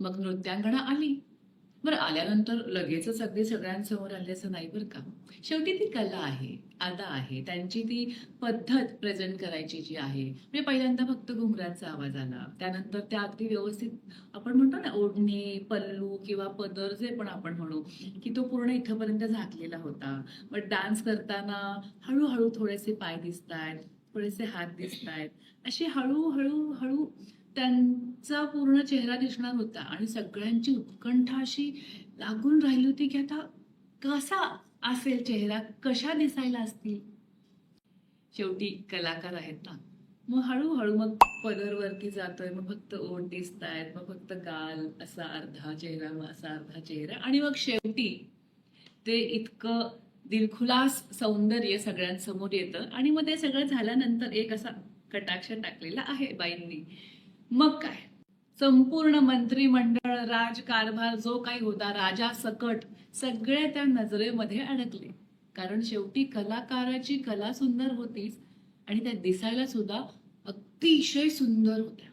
मग नृत्यांगणा आली. बरं आल्यानंतर लगेचच अगदी सगळ्यांसमोर आल्याचं नाही बरं का? शेवटी ती कला आहे आदा आहे. त्यांची ती पद्धत प्रेझेंट करायची जी आहे. म्हणजे पहिल्यांदा फक्त घुंगराचा आवाज आला. त्यानंतर त्या अगदी व्यवस्थित आपण म्हणतो ना ओढणे पल्लू किंवा पदर जे पण आपण म्हणू की तो पूर्ण इथंपर्यंत झाकलेला होता. मग डान्स करताना हळूहळू थोडेसे पाय दिसत आहेत थोडेसे हात दिसत आहेत अशी हळूहळू हळू त्यांचा पूर्ण चेहरा दिसणार होता आणि सगळ्यांची उत्कंठा अशी लागून राहिली होती की आता कसा असेल चेहरा? कशा दिसायला असतील? शेवटी कलाकार आहेत ना. मग हळूहळू मग पदरवरती जातोय मग फक्त ओठ दिसत आहेत मग फक्त गाल असा अर्धा चेहरा मग असा अर्धा चेहरा. आणि मग शेवटी ते इतकं दिलखुलास सौंदर्य सगळ्यांसमोर येतं. आणि मग ते सगळं झाल्यानंतर एक असा कटाक्ष टाकलेला आहे बाईंनी. मग काय? संपूर्ण मंत्रिमंडळ राजकारभार जो काही होता राजा सकट सगळे त्या नजरेमध्ये अडकले. कारण शेवटी कलाकाराची कला सुंदर होतीच आणि त्या दिसायला सुद्धा अतिशय सुंदर होत्या.